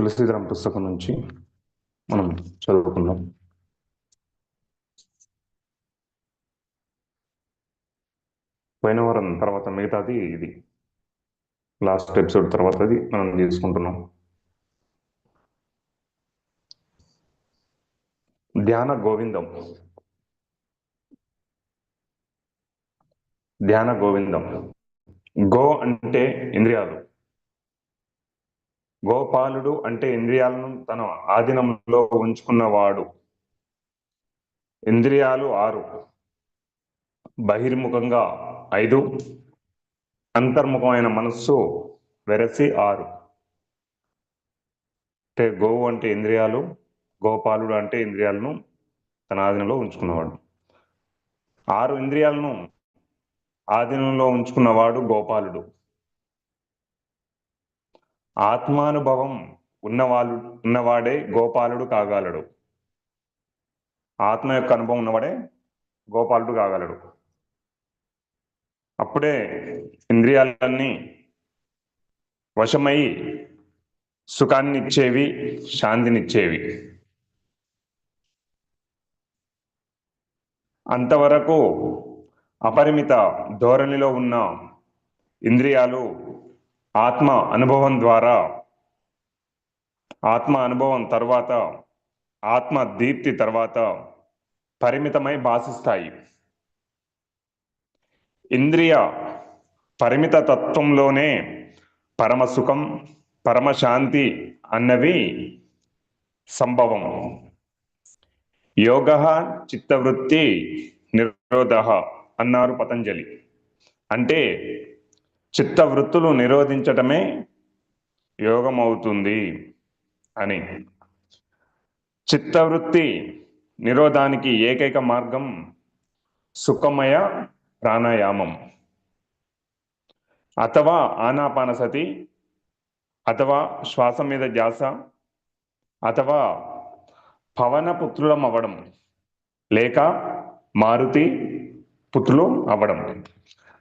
తులసీధరం పుస్తకం నుంచి మనం చదువుకుందాం. పోయిన వారం తర్వాత మిగతాది ఇది. లాస్ట్ ఎపిసోడ్ తర్వాతది మనం తీసుకుంటున్నాం. ధ్యాన గోవిందం. ధ్యాన గోవిందం. గో అంటే ఇంద్రియాలు. గోపాలుడు అంటే ఇంద్రియాలను తన ఆధీనంలో ఉంచుకున్నవాడు. ఇంద్రియాలు ఆరు. బహిర్ముఖంగా ఐదు. అంతర్ముఖమైన మనస్సు వెరసి ఆరు. అంటే గోవు అంటే ఇంద్రియాలు గోపాలుడు అంటే ఇంద్రియాలను తన ఆధీనంలో ఉంచుకున్నవాడు. ఆరు ఇంద్రియాలను ఆధీనంలో ఉంచుకున్నవాడు గోపాలుడు. ఆత్మానుభవం ఉన్నవాళ్ళు ఉన్నవాడే గోపాలుడు కాగలడు. ఆత్మ యొక్క అనుభవం ఉన్నవాడే గోపాలుడు కాగలడు. అప్పుడే ఇంద్రియాలన్నీ వశమై సుఖాన్ని ఇచ్చేవి శాంతినిచ్చేవి. అంతవరకు అపరిమిత ధోరణిలో ఉన్న ఇంద్రియాలు ఆత్మ అనుభవం ద్వారా ఆత్మ అనుభవం తర్వాత ఆత్మ దీప్తి తర్వాత పరిమితమై భాషిస్తాయి ఇంద్రియ పరిమిత తత్వంలోనే పరమ సుఖం పరమశాంతి అన్నవి సంభవం. యోగ చిత్తవృత్తి నిరోధ అన్నారు పతంజలి. అంటే చిత్తవృత్తులు నిరోధించటమే యోగం అవుతుంది అని. చిత్తవృత్తి నిరోధానికి ఏకైక మార్గం సుఖమయ ప్రాణాయామం. అథవా ఆనాపానసతి అథవా శ్వాస మీద ధ్యాస అథవా పవన పుత్రులం అవ్వడం లేక మారుతి పుత్రులు అవ్వడం.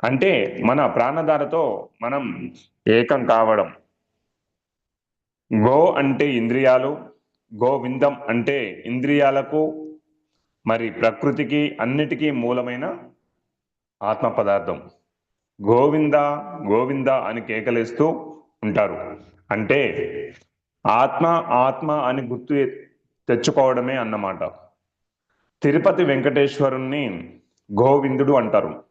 అంటే మన ప్రాణధారతో మనం ఏకం కావడం. గో అంటే ఇంద్రియాలు గోవిందం అంటే ఇంద్రియాలకు మరి ప్రకృతికి అన్నిటికీ మూలమైన ఆత్మ పదార్థం. గోవింద గోవింద అని కేకలేస్తూ ఉంటారు. అంటే ఆత్మ ఆత్మ అని గుర్తు తెచ్చుకోవడమే అన్నమాట. తిరుపతి వెంకటేశ్వరుణ్ణి గోవిందుడు అంటారు.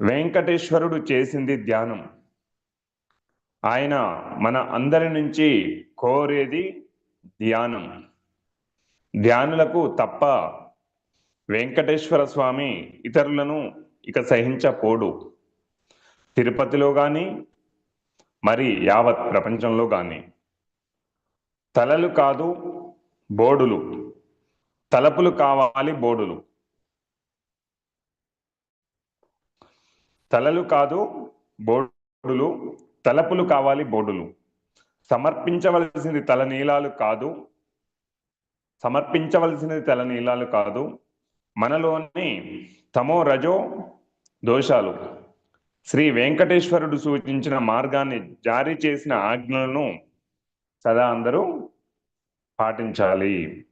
వెంకటేశ్వరుడు చేసింది ధ్యానం. ఆయన మన అందరి నుంచి కోరేది ధ్యానం. ధ్యానులకు తప్ప వెంకటేశ్వర స్వామి ఇతరులను ఇక సహించపోడు. తిరుపతిలో కానీ మరి యావత్ ప్రపంచంలో కానీ తలలు కాదు బోడులు. తలపులు కావాలి బోడులు. తలలు కాదు బోర్డులు తలపులు కావాలి బోర్డులు సమర్పించవలసింది తల నీలాలు కాదు. సమర్పించవలసినది తల నీలాలు కాదు. మనలోని తమో రజో దోషాలు. శ్రీ వెంకటేశ్వరుడు సూచించిన మార్గాన్ని జారీ చేసిన ఆజ్ఞలను సదా అందరూ పాటించాలి.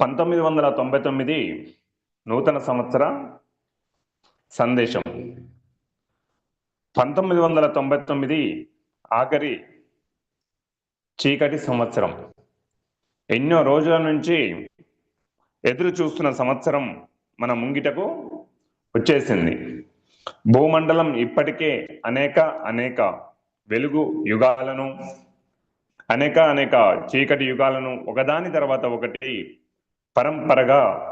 పంతొమ్మిది వందల తొంభై తొమ్మిది నూతన సంవత్సర సందేశం. పంతొమ్మిది వందల తొంభై తొమ్మిది ఆఖరి చీకటి సంవత్సరం. ఎన్నో రోజుల నుంచి ఎదురు చూస్తున్న సంవత్సరం మన ముంగిటకు వచ్చేసింది. భూమండలం ఇప్పటికే అనేక అనేక వెలుగు యుగాలను అనేక అనేక చీకటి యుగాలను ఒకదాని తర్వాత ఒకటి పరంపరగా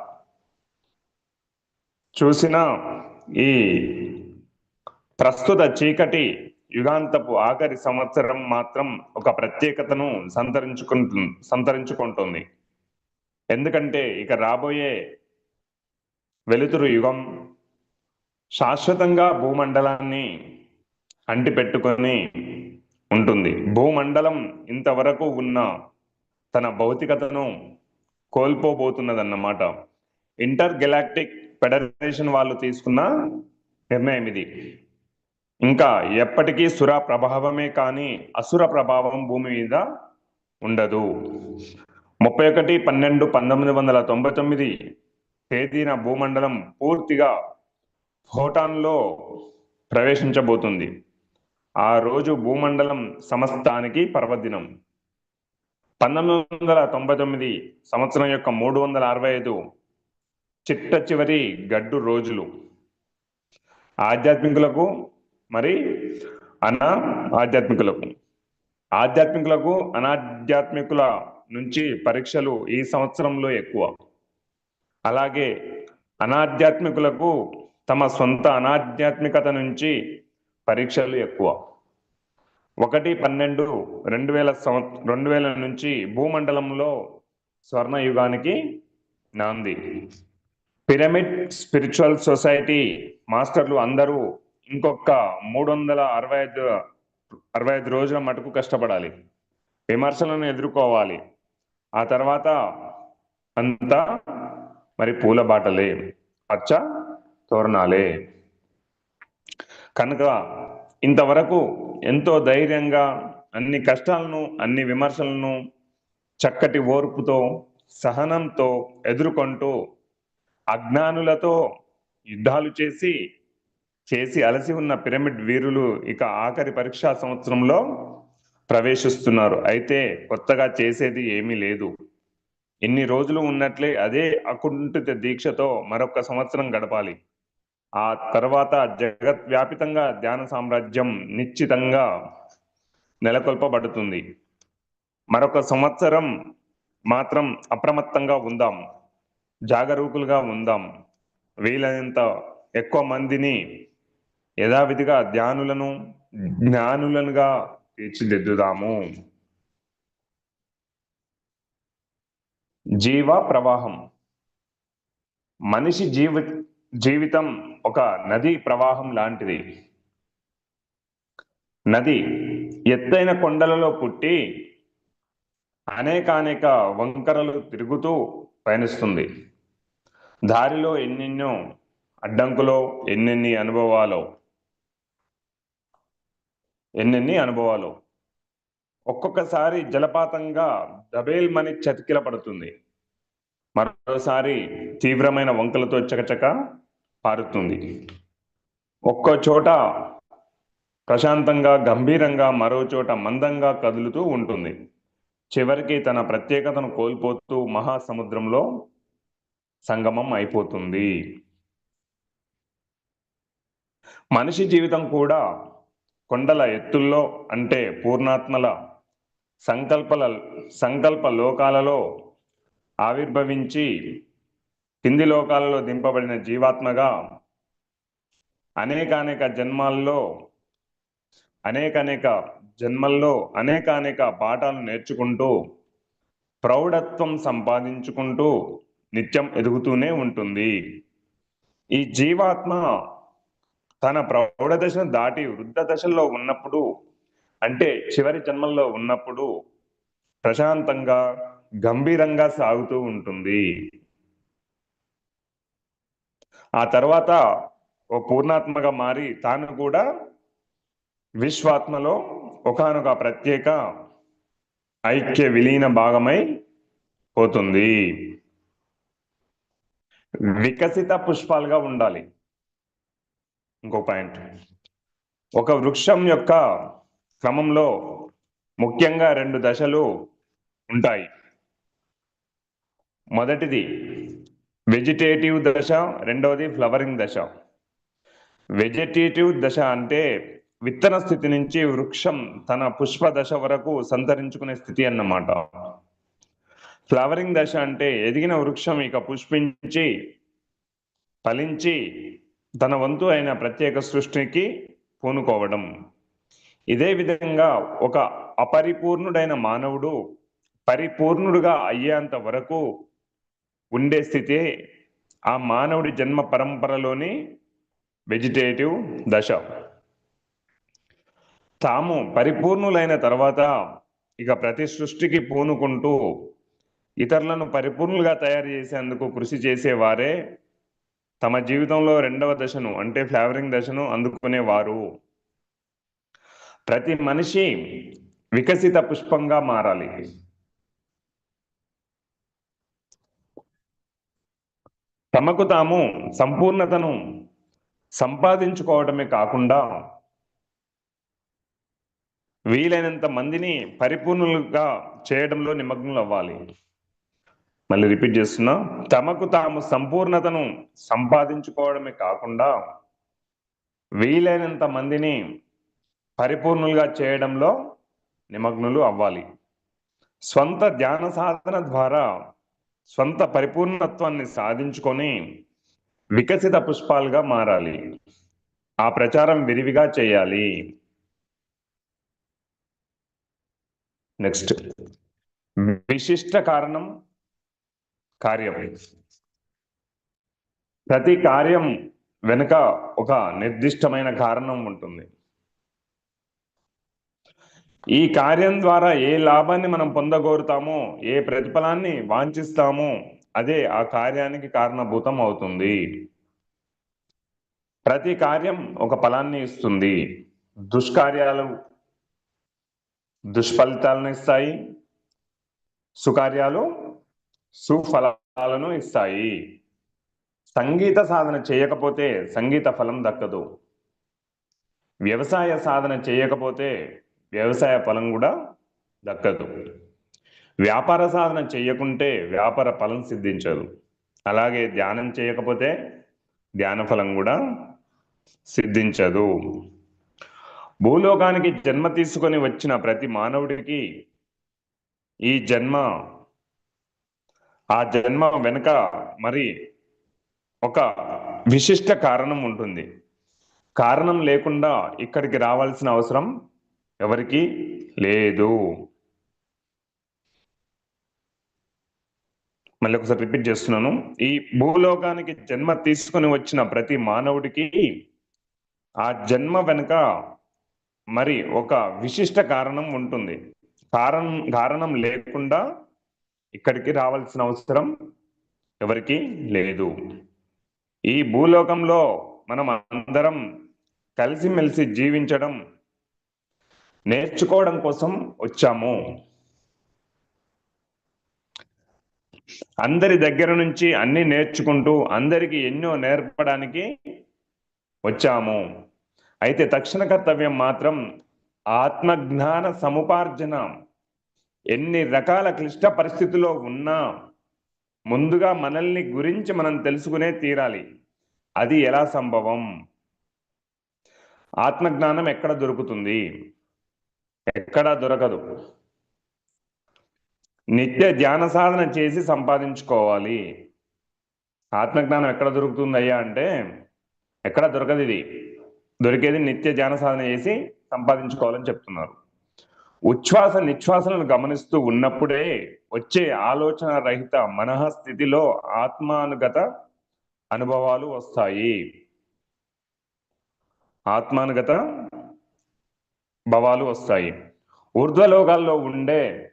చూసిన ఈ ప్రస్తుత చీకటి యుగాంతపు ఆఖరి సంవత్సరం మాత్రం ఒక ప్రత్యేకతను సంతరించుకుంటు సంతరించుకుంటుంది. ఎందుకంటే ఇక రాబోయే వెలుతురు యుగం శాశ్వతంగా భూమండలాన్ని అంటిపెట్టుకొని ఉంటుంది. భూమండలం ఇంతవరకు ఉన్న తన భౌతికతను కోల్పోబోతున్నదన్నమాట. ఇంటర్ గెలాక్టిక్ ఫెడరేషన్ వాళ్ళు తీసుకున్న నిర్ణయం ఇది. ఇంకా ఎప్పటికీ సుర ప్రభావమే కానీ అసుర ప్రభావం భూమి మీద ఉండదు. ముప్పై ఒకటి పన్నెండు పంతొమ్మిది వందల తొంభై తొమ్మిది తేదీన భూమండలం పూర్తిగా ఫోటాన్లో ప్రవేశించబోతుంది. ఆ రోజు భూమండలం సమస్తానికి పర్వదినం. పంతొమ్మిది వందల తొంభై తొమ్మిది సంవత్సరం యొక్క మూడు వందల అరవై ఐదు చిట్ట చివరి గడ్డు రోజులు. ఆధ్యాత్మికులకు మరి అనా ఆధ్యాత్మికులకు. ఆధ్యాత్మికులకు అనాధ్యాత్మికుల నుంచి పరీక్షలు ఈ సంవత్సరంలో ఎక్కువ. అలాగే అనాధ్యాత్మికులకు తమ సొంత అనాధ్యాత్మికత నుంచి పరీక్షలు ఎక్కువ. ఒకటి పన్నెండు రెండు వేల సంవ రెండు వేల నుంచి భూమండలంలో స్వర్ణ యుగానికి నాంది. పిరమిడ్ స్పిరిచువల్ సొసైటీ మాస్టర్లు అందరూ ఇంకొక మూడు వందల అరవై ఐదు అరవై ఐదు రోజుల మటుకు కష్టపడాలి. విమర్శలను ఎదుర్కోవాలి. ఆ తర్వాత అంతా మరి పూల బాటలే పచ్చ తోరణాలే. కనుక ఇంతవరకు ఎంతో ధైర్యంగా అన్ని కష్టాలను అన్ని విమర్శలను చక్కటి ఓర్పుతో సహనంతో ఎదుర్కొంటూ అజ్ఞానులతో యుద్ధాలు చేసి చేసి అలసి ఉన్న పిరమిడ్ వీరులు ఇక ఆఖరి పరీక్షా సంవత్సరంలో ప్రవేశిస్తున్నారు. అయితే కొత్తగా చేసేది ఏమీ లేదు. ఇన్ని రోజులు ఉన్నట్లే అదే అకుంఠిత దీక్షతో మరొక సంవత్సరం గడపాలి. ఆ తర్వాత జగత్ వ్యాపితంగా ధ్యాన సామ్రాజ్యం నిశ్చితంగా నెలకొల్పబడుతుంది. మరొక సంవత్సరం మాత్రం అప్రమత్తంగా ఉందాం. జాగరూకులుగా ఉందాం. వీలైనంత ఎక్కువ మందిని యథావిధిగా ధ్యానులను జ్ఞానులనుగా తీర్చిదిద్దుదాము. జీవ ప్రవాహం. మనిషి జీవ జీవితం ఒక నది ప్రవాహం లాంటిది. నది ఎత్తైన కొండలలో పుట్టి అనేకానేక వంకరలు తిరుగుతూ పయనిస్తుంది. దారిలో ఎన్నెన్నో అడ్డంకులో ఎన్నెన్ని అనుభవాలు ఎన్నెన్ని అనుభవాలు ఒక్కొక్కసారి జలపాతంగా దబేల్మని చతికిల పడుతుంది. మరోసారి తీవ్రమైన వంకలతో చకచక పారుతుంది. ఒక్కో చోట ప్రశాంతంగా గంభీరంగా మరో చోట మందంగా కదులుతూ ఉంటుంది. చివరికి తన ప్రత్యేకతను కోల్పోతూ మహాసముద్రంలో సంగమం అయిపోతుంది. మనిషి జీవితం కూడా కొండల ఎత్తుల్లో అంటే పూర్ణాత్మల సంకల్పల సంకల్ప లోకాలలో ఆవిర్భవించి కింది లోకాలలో దింపబడిన జీవాత్మగా అనేకానేక జన్మాల్లో అనేకానేక జన్మల్లో అనేకానేక పాఠాలు నేర్చుకుంటూ ప్రౌఢత్వం సంపాదించుకుంటూ నిత్యం ఎదుగుతూనే ఉంటుంది. ఈ జీవాత్మ తన ప్రౌఢ దశను దాటి వృద్ధ దశల్లో ఉన్నప్పుడు అంటే చివరి జన్మల్లో ఉన్నప్పుడు ప్రశాంతంగా గంభీరంగా సాగుతూ ఉంటుంది. ఆ తర్వాత ఓ పూర్ణాత్మగా మారి తాను కూడా విశ్వాత్మలో ఒకనొక ప్రత్యేక ఐక్య విలీన భాగమై పోతుంది. వికసిత పుష్పాలుగా ఉండాలి. ఇంకో పాయింట్. ఒక వృక్షం యొక్క క్రమంలో ముఖ్యంగా రెండు దశలు ఉంటాయి. మొదటిది వెజిటేటివ్ దశ రెండవది ఫ్లవరింగ్ దశ. వెజిటేటివ్ దశ అంటే విత్తన స్థితి నుంచి వృక్షం తన పుష్ప దశ వరకు సంతరించుకునే స్థితి అన్నమాట. ఫ్లవరింగ్ దశ అంటే ఎదిగిన వృక్షం ఇక పుష్పించి ఫలించి తన వంతు అయిన ప్రత్యేక సృష్టికి పూనుకోవడం. ఇదే విధంగా ఒక అపరిపూర్ణుడైన మానవుడు పరిపూర్ణుడుగా అయ్యేంత వరకు ఉండే స్థితి ఆ మానవుడి జన్మ పరంపరలోని వెజిటేటివ్ దశ. తాము పరిపూర్ణులైన తర్వాత ఇక ప్రతి సృష్టికి పూనుకుంటూ ఇతరులను పరిపూర్ణులుగా తయారు చేసేందుకు కృషి చేసేవారే తమ జీవితంలో రెండవ దశను అంటే ఫ్లేవరింగ్ దశను అందుకునేవారు. ప్రతి మనిషి వికసిత పుష్పంగా మారాలి. తమకు తాము సంపూర్ణతను సంపాదించుకోవడమే కాకుండా వీలైనంత మందిని పరిపూర్ణులుగా చేయడంలో నిమగ్నులు అవ్వాలి మళ్ళీ రిపీట్ చేస్తున్నా. తమకు తాము సంపూర్ణతను సంపాదించుకోవడమే కాకుండా వీలైనంత మందిని పరిపూర్ణులుగా చేయడంలో నిమగ్నులు అవ్వాలి. స్వంత ధ్యాన సాధన ద్వారా స్వంత పరిపూర్ణత్వాన్ని సాధించుకొని వికసిత పుష్పాలుగా మారాలి. ఆ ప్రచారం విరివిగా చేయాలి. నెక్స్ట్. విశిష్ట కారణం కార్యం. ప్రతి కార్యం వెనుక ఒక నిర్దిష్టమైన కారణం ఉంటుంది. ఈ కార్యం ద్వారా ఏ లాభాన్ని మనం పొందగోరుతామో ఏ ప్రతిఫలాన్ని వాంఛిస్తామో అదే ఆ కార్యానికి కారణభూతం అవుతుంది. ప్రతి కార్యం ఒక ఫలాన్ని ఇస్తుంది. దుష్కార్యాలు దుష్ఫలితాలను ఇస్తాయి. సుకార్యాలు సుఫలాలను ఇస్తాయి. సంగీత సాధన చేయకపోతే సంగీత ఫలం దక్కదు. వ్యవసాయ సాధన చేయకపోతే వ్యవసాయ ఫలం కూడా దక్కదు. వ్యాపార సాధన చేయకుంటే వ్యాపార ఫలం సిద్ధించదు. అలాగే ధ్యానం చేయకపోతే ధ్యాన ఫలం కూడా సిద్ధించదు. భూలోకానికి జన్మ తీసుకొని వచ్చిన ప్రతి మానవుడికి ఈ జన్మ ఆ జన్మ వెనుక మరి ఒక విశిష్ట కారణం ఉంటుంది. కారణం లేకుండా ఇక్కడికి రావాల్సిన అవసరం ఎవరికి లేదు. మళ్ళీ ఒకసారి రిపీట్ చేస్తున్నాను. ఈ భూలోకానికి జన్మ తీసుకొని వచ్చిన ప్రతి మానవుడికి ఆ జన్మ వెనుక మరి ఒక విశిష్ట కారణం ఉంటుంది. కారణం కారణం లేకుండా ఇక్కడికి రావాల్సిన అవసరం ఎవరికి లేదు. ఈ భూలోకంలో మనం అందరం కలిసిమెలిసి జీవించడం నేర్చుకోవడం కోసం వచ్చాము. అందరి దగ్గర నుంచి అన్ని నేర్చుకుంటూ అందరికి ఎన్నో నేర్పడానికి వచ్చాము. అయితే తక్షణ కర్తవ్యం మాత్రం ఆత్మజ్ఞాన సముపార్జన ఎన్ని రకాల క్లిష్ట పరిస్థితుల్లో ఉన్నా ముందుగా మనల్ని గురించి మనం తెలుసుకునే తీరాలి. అది ఎలా సంభవం? ఆత్మజ్ఞానం ఎక్కడ దొరుకుతుంది? ఎక్కడా దొరకదు. నిత్య ధ్యాన సాధన చేసి సంపాదించుకోవాలి. ఆత్మజ్ఞానం ఎక్కడ దొరుకుతుంది అయ్యా అంటే ఎక్కడ దొరకదు ఇది. దొరికేది నిత్య ధ్యాన సాధన చేసి సంపాదించుకోవాలని చెప్తున్నారు. ఉచ్ఛ్వాస నిశ్వాసలను గమనిస్తూ ఉన్నప్పుడే వచ్చే ఆలోచన రహిత మనః స్థితిలో ఆత్మానుగత అనుభవాలు వస్తాయి. ఆత్మానుగత భవాలు వస్తాయి. ఊర్ధ్వలోకాల్లో ఉండే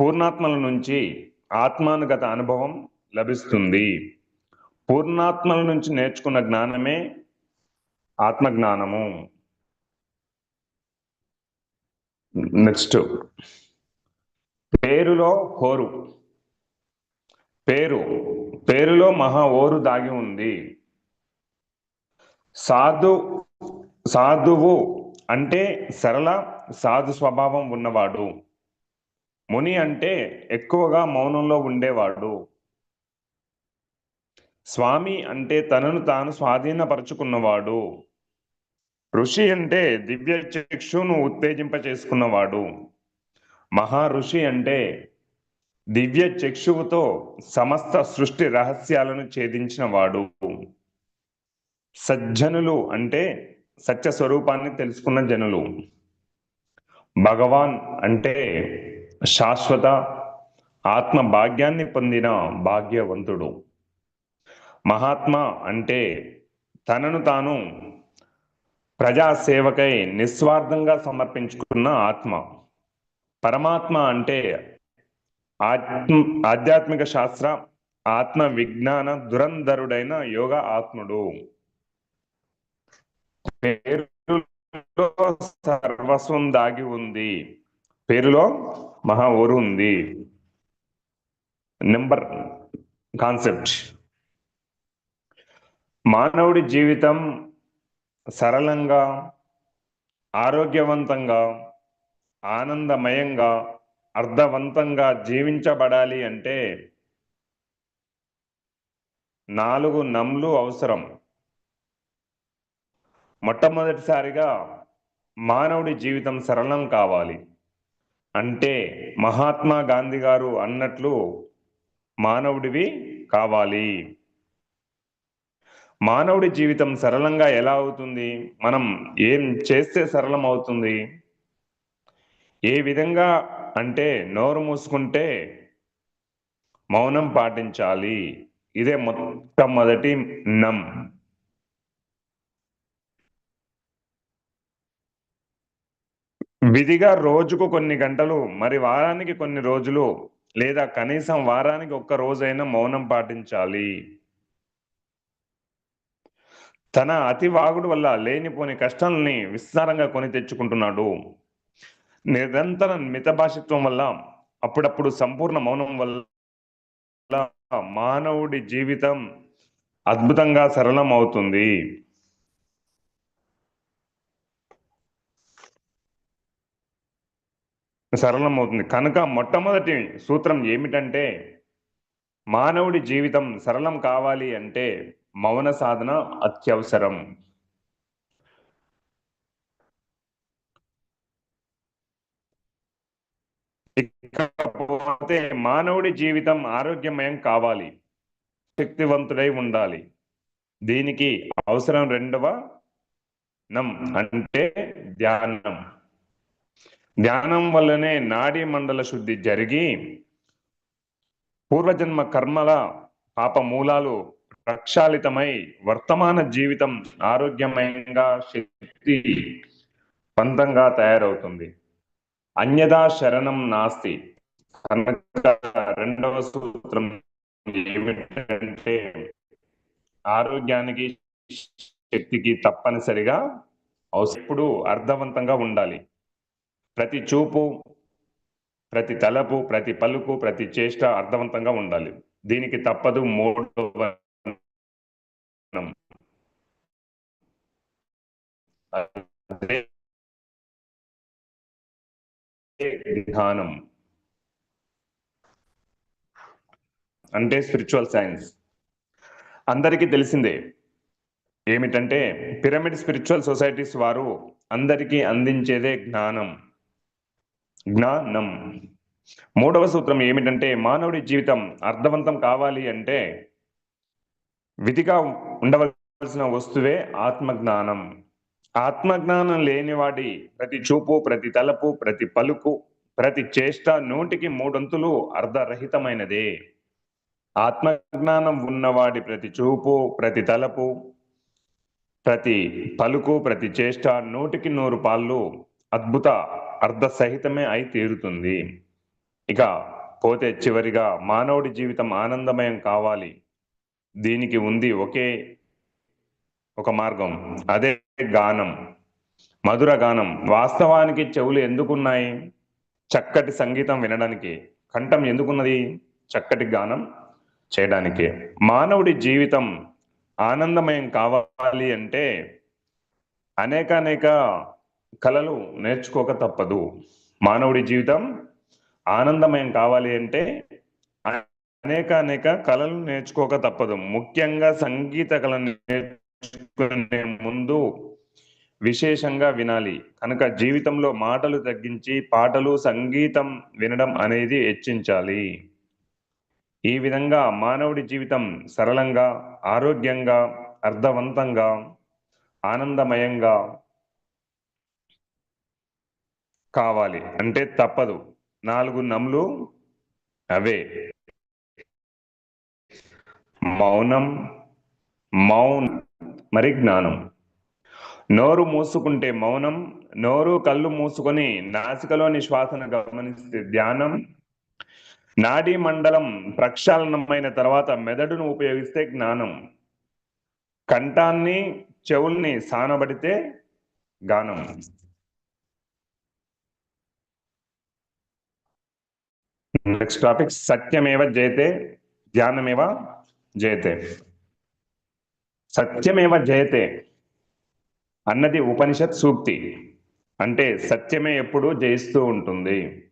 పూర్ణాత్మల నుంచి ఆత్మానుగత అనుభవం లభిస్తుంది. పూర్ణాత్మల నుంచి నేర్చుకున్న జ్ఞానమే ఆత్మజ్ఞానము. నెక్స్ట్ పేరులో హోరు. పేరు. పేరులో మహా ఓరు దాగి ఉంది. సాధు సాధువు అంటే సరళ సాధు స్వభావం ఉన్నవాడు. ముని అంటే ఎక్కువగా మౌనంలో ఉండేవాడు. స్వామి అంటే తనను తాను స్వాధీనపరుచుకున్నవాడు. ఋషి అంటే దివ్య చక్షును ఉత్తేజింప చేసుకున్నవాడు మహా ఋషి అంటే దివ్య చక్షువుతో సమస్త సృష్టి రహస్యాలను ఛేదించిన వాడు సజ్జనులు అంటే సత్య స్వరూపాన్ని తెలుసుకున్న జనులు. భగవాన్ అంటే శాశ్వత ఆత్మ భాగ్యాన్ని పొందిన భాగ్యవంతుడు. మహాత్మ అంటే తనను తాను ప్రజాసేవకై నిస్వార్థంగా సమర్పించుకున్న ఆత్మ. పరమాత్మ అంటే ఆత్మ ఆధ్యాత్మిక శాస్త్ర ఆత్మ విజ్ఞాన దురంధరుడైన యోగ ఆత్ముడు. సర్వస్వం దాగి ఉంది. పేరులో మహా ఊరు ఉంది. Number concept. మానవుడి జీవితం సరళంగా ఆరోగ్యవంతంగా ఆనందమయంగా అర్థవంతంగా జీవించబడాలి అంటే నాలుగు నమ్లు అవసరం. మొట్టమొదటిసారిగా మానవుడి జీవితం సరళం కావాలి అంటే మహాత్మా గాంధీ గారు అన్నట్లు మానవుడివి కావాలి. మానవుడి జీవితం సరళంగా ఎలా అవుతుంది? మనం ఏం చేస్తే సరళం అవుతుంది? ఏ విధంగా అంటే నోరు మూసుకుంటే మౌనం పాటించాలి. ఇదే మొట్టమొదటి నం. విధిగా రోజుకు కొన్ని గంటలు మరి వారానికి కొన్ని రోజులు లేదా కనీసం వారానికి ఒక్క రోజైనా మౌనం పాటించాలి. తన అతి వాగుడు వల్ల లేనిపోని కష్టాలని విస్తారంగా కొని తెచ్చుకుంటున్నాడు. నిరంతర మితభాషిత్వం వల్ల అప్పుడప్పుడు సంపూర్ణ మౌనం వల్ల మానవుడి జీవితం అద్భుతంగా సరళం అవుతుంది సరళం అవుతుంది కనుక మొట్టమొదటి సూత్రం ఏమిటంటే మానవుడి జీవితం సరళం కావాలి అంటే మౌన సాధన అత్యవసరం. ఇకపోతే మానవుడి జీవితం ఆరోగ్యమయం కావాలి. శక్తివంతుడై ఉండాలి. దీనికి అవసరం రెండవ నం అంటే ధ్యానం. ధ్యానం వల్లనే నాడీ మండల శుద్ధి జరిగి పూర్వజన్మ కర్మల పాప మూలాలు ప్రక్షాళితమై వర్తమాన జీవితం ఆరోగ్యమయంగా శక్తి పంతంగా తయారవుతుంది. అన్యదా శరణం నాస్తి. రెండవ సూత్రం ఏమిటంటే ఆరోగ్యానికి శక్తికి తప్పనిసరిగా అవసరం ఎప్పుడు అర్థవంతంగా ఉండాలి. ప్రతి చూపు ప్రతి తలపు ప్రతి పలుకు ప్రతి చేష్ట అర్థవంతంగా ఉండాలి. దీనికి తప్పదు మూడవ నం. విధానం అంటే స్పిరిచువల్ సైన్స్ అందరికీ తెలిసిందే ఏమిటంటే పిరమిడ్ స్పిరిచువల్ సొసైటీస్ వారు అందరికీ అందించేదే జ్ఞానం. జ్ఞానం. మూడవ సూత్రం ఏమిటంటే మానవుడి జీవితం అర్థవంతం కావాలి అంటే విధిగా ఉండవలసిన వస్తువే ఆత్మజ్ఞానం. ఆత్మజ్ఞానం లేనివాడి ప్రతి చూపు ప్రతి తలపు ప్రతి పలుకు ప్రతి చేష్ట నూటికి మూడొంతులు అర్ధరహితమైనదే. ఆత్మజ్ఞానం ఉన్నవాడి ప్రతి చూపు ప్రతి తలపు ప్రతి పలుకు ప్రతి చేష్ట నూటికి నూరు పాళ్ళు అద్భుత అర్ధ సహితమే అయి తీరుతుంది. ఇక పోతే చివరిగా మానవుడి జీవితం ఆనందమయం కావాలి. దీనికి ఉంది ఒకే ఒక మార్గం. అదే గానం. మధుర గానం. వాస్తవానికి చెవులు ఎందుకున్నాయి? చక్కటి సంగీతం వినడానికి. కంఠం ఎందుకున్నది? చక్కటి గానం చేయడానికి. మానవుడి జీవితం ఆనందమయం కావాలి అంటే అనేక అనేక కళలు నేర్చుకోక తప్పదు. మానవుడి జీవితం ఆనందమయం కావాలి అంటే అనేక అనేక కళలు నేర్చుకోక తప్పదు. ముఖ్యంగా సంగీత కళను నేర్చుకునే ముందు విశేషంగా వినాలి. కనుక జీవితంలో మాటలు తగ్గించి పాటలు సంగీతం వినడం అనేది హెచ్చించాలి. ఈ విధంగా మానవుడి జీవితం సరళంగా ఆరోగ్యంగా అర్థవంతంగా ఆనందమయంగా కావాలి. అంటే తప్పదు. నాలుగు నమ్లు అవే. మౌనం మౌన్ మరి జ్ఞానం. నోరు మూసుకుంటే మౌనం నోరు కళ్ళు మూసుకొని నాసికలోని శ్వాసను గమనిస్తే ధ్యానం. నాడీ మండలం ప్రక్షాళనమైన తర్వాత మెదడును ఉపయోగిస్తే జ్ఞానం. కంఠాన్ని చెవుల్ని సానబడితే గానం. నెక్స్ట్ టాపిక్ సత్యమేవ జయతే ధ్యానమేవ జయతే. సత్యమేవ జయతే అన్నది ఉపనిషత్ సూక్తి. అంటే సత్యమే ఎప్పుడు జయిస్తూ ఉంటుంది.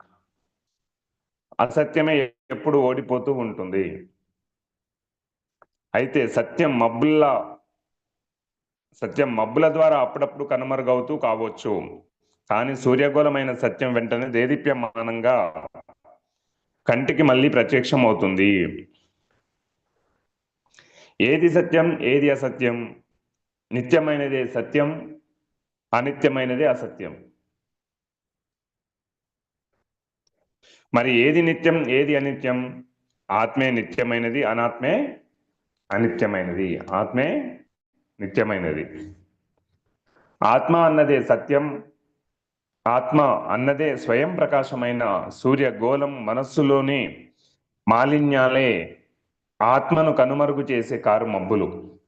అసత్యమే ఎప్పుడు ఓడిపోతూ ఉంటుంది. అయితే సత్యం మబ్బుల సత్యం మబ్బుల ద్వారా అప్పుడప్పుడు కనుమరుగవుతూ కావచ్చు. కానీ సూర్యగోళమైన సత్యం వెంటనే దేదీప్యమానంగా కంటికి మళ్ళీ ప్రత్యక్షం అవుతుంది ఏది సత్యం ఏది అసత్యం? నిత్యమైనదే సత్యం అనిత్యమైనదే అసత్యం. మరి ఏది నిత్యం ఏది అనిత్యం? ఆత్మే నిత్యమైనది అనాత్మే అనిత్యమైనది. ఆత్మే నిత్యమైనది. ఆత్మ అన్నదే సత్యం. ఆత్మ అన్నదే స్వయం ప్రకాశమైన సూర్య గోళం మనస్సులోని మాలిన్యాలే ఆత్మను కనుమరుగు చేసే కారు మబ్బులు.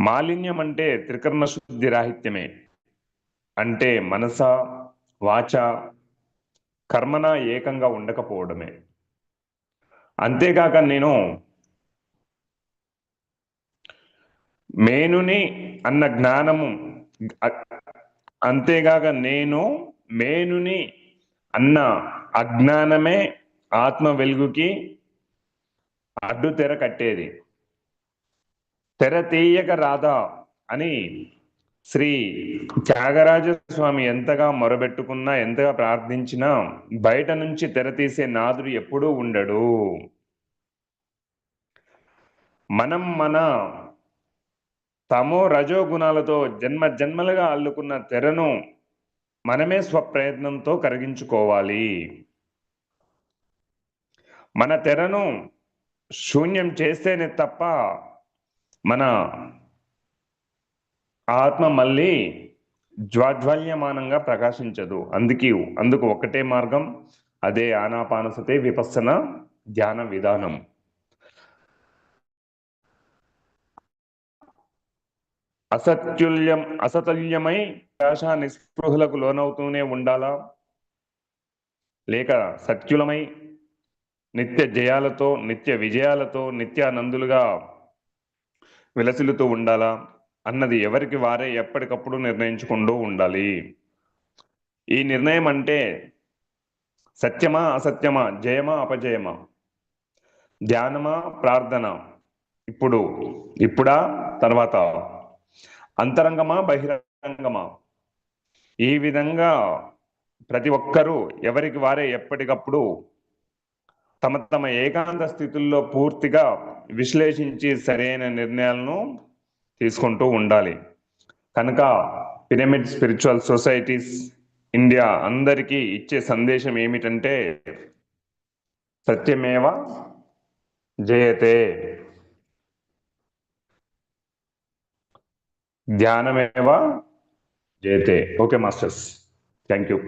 మాలిన్యం అంటే త్రికర్ణ శుద్ధి రాహిత్యమే. అంటే మనస వాచ కర్మన ఏకంగా ఉండకపోవడమే. అంతేకాక నేను మేనుని అన్న జ్ఞానము అంతేగాక నేను మేనుని అన్న అజ్ఞానమే ఆత్మ వెలుగుకి అడ్డు తెర కట్టేది. తెర తీయక రాదా అని శ్రీ త్యాగరాజ స్వామి ఎంతగా మొరబెట్టుకున్నా ఎంతగా ప్రార్థించినా బయట నుంచి తెర తీసే నాదుడు ఎప్పుడూ ఉండడు. మనం మన తమో రజో గుణాలతో జన్మ జన్మలుగా అల్లుకున్న తెరను మనమే స్వప్రయత్నంతో కరిగించుకోవాలి. మన తెరను శూన్యం చేస్తేనే తప్ప మన ఆత్మ మళ్ళీ జ్వాజ్వల్యమానంగా ప్రకాశించదు. అందుకే అందుకు ఒకటే మార్గం అదే ఆనాపానసతే విపස්සన ధ్యాన విధానం. అసత్యుల్యం అసతుల్యమై ప్రకాశ నిస్పృహులకు లోనవుతూనే ఉండాలా? లేక సత్యులమై నిత్య జయాలతో నిత్య విజయాలతో నిత్యానందులుగా విలసిల్లుతూ ఉండాలా? అన్నది ఎవరికి వారే ఎప్పటికప్పుడు నిర్ణయించుకుంటూ ఉండాలి. ఈ నిర్ణయం అంటే సత్యమా అసత్యమా జయమా అపజయమా? ధ్యానమా ప్రార్థన? ఇప్పుడు ఇప్పుడా తర్వాత? అంతరంగమా బహిరంగమా? ఈ విధంగా ప్రతి ఒక్కరూ ఎవరికి వారే ఎప్పటికప్పుడు తమ తమ ఏకాంత స్థితుల్లో పూర్తిగా విశ్లేషించి సరైన నిర్ణయాలను తీసుకుంటూ ఉండాలి. కనుక పిరమిడ్ స్పిరిచువల్ సొసైటీస్ ఇండియా అందరికీ ఇచ్చే సందేశం ఏమిటంటే సత్యమేవ జయతే. ధ్యానమేవ జయతే. Okay masters thank you.